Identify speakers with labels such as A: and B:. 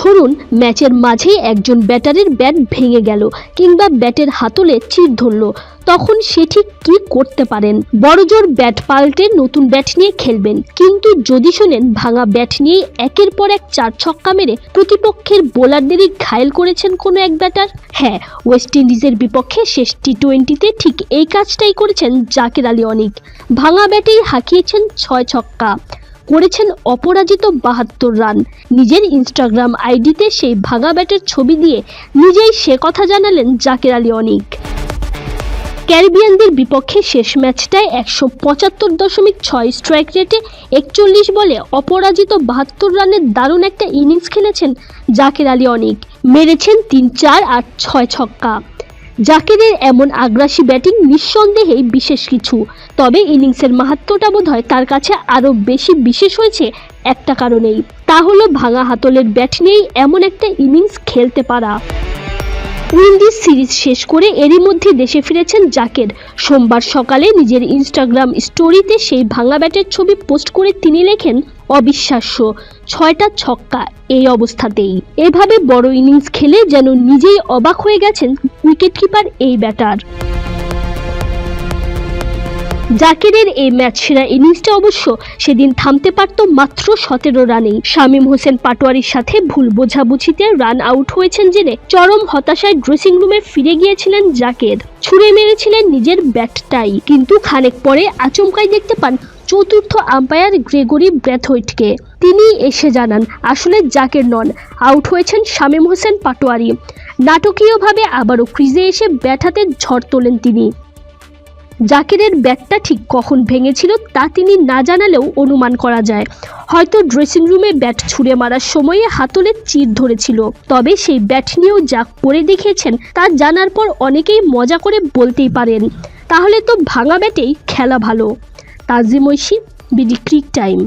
A: ধরুন, ম্যাচের মাঝেই একজন ব্যাটারের ব্যাট ভেঙে গেল কিংবা ব্যাটের হাতলে চির ধরল, তখন সে ঠিক কি করতে পারেন? বড়জোর ব্যাট পাল্টে নতুন ব্যাট নিয়ে খেলবেন, কিন্তু যদি শোনেন, ভাঙা ব্যাট নিয়ে একের পর এক চার ছক্কা মেরে প্রতিপক্ষের বোলারদেরই ঘায়েল করেছেন কোনো এক ব্যাটার? হ্যাঁ ওয়েস্ট ইন্ডিজের বিপক্ষে শেষ টি টোয়েন্টিতে ঠিক এই কাজটাই করেছেন জাকির আলী অনিক। ভাঙা ব্যাটেই হাঁকিয়েছেন ছয় ছক্কা। করেছেন অপরাজিত বাহাত্তর রান। নিজের ইনস্টাগ্রাম আইডিতে সেই ভাগা ব্যাটের ছবি দিয়ে নিজেই সে কথা জানালেন জাকির আলী অনিক। ক্যারিবিয়ানদের বিপক্ষে শেষ ম্যাচটায় একশো পঁচাত্তর দশমিক ছয় স্ট্রাইক রেটে একচল্লিশ বলে অপরাজিত বাহাত্তর রানের দারুণ একটা ইনিংস খেলেছেন জাকির আলী অনিক। মেরেছেন তিন চার আর ছয় ছক্কা। জাকিরের এমন আগ্রাসী ব্যাটিং নিঃসন্দেহে বিশেষ কিছু। তবে ইনিংসের মাহাত্মটা বোধ হয় তার কাছে আরও বেশি বিশেষ হয়েছে একটা কারণেই। তা হলো ভাঙা হাতলের ব্যাট নিয়েই এমন একটা ইনিংস খেলতে পারা। উইন্ডিজ সিরিজ শেষ করে এরই মধ্যে দেশে ফিরেছেন জাকের। সোমবার সকালে নিজের ইনস্টাগ্রাম স্টোরিতে সেই ভাঙা ব্যাটের ছবি পোস্ট করে তিনি লেখেন, অবিশ্বাস্য, ছয়টা ছক্কা এই অবস্থাতেই। এভাবে বড় ইনিংস খেলে যেন নিজেই অবাক হয়ে গেছেন উইকেটকিপার এই ব্যাটার। জাকিরের এই ম্যাচ সেরা ইনিংসটা অবশ্য সেদিন থামতে পারত মাত্র সতেরো রানেই। শামীম হোসেন পাটোয়ারির সাথে ভুল বোঝাবুঝিতে রান আউট হয়েছেন জেনে চরম হতাশায় ড্রেসিং রুমে ফিরে গিয়েছিলেন জাকের। ছুঁড়ে মেরেছিলেন নিজের ব্যাটটাই কিন্তু খানেক পরে আচমকাই দেখতে পান চতুর্থ আম্পায়ার গ্রেগরি ব্র্যাথওয়েটকে। তিনি এসে জানান, আসলে জাকের নন। আউট হয়েছেন শামীম হোসেন পাটোয়ারি। নাটকীয়ভাবে আবারও ক্রিজে এসে ব্যাট হাতে ঝড় তোলেন তিনি। জাকিরের ব্যাটটা ঠিক কখন ভেঙেছিল তা তিনি না জানালেও অনুমান করা যায়। হয়তো ড্রেসিং রুমে ব্যাট ছুঁড়ে মারার সময়ে হাতলের চির ধরেছিল। তবে সেই ব্যাট নিয়েও যা করে দেখিয়েছেন তা জানার পর অনেকেই মজা করে বলতেই পারেন, তাহলে তো ভাঙা ব্যাটেই খেলা ভালো। Tazim Oishi, BD cric time.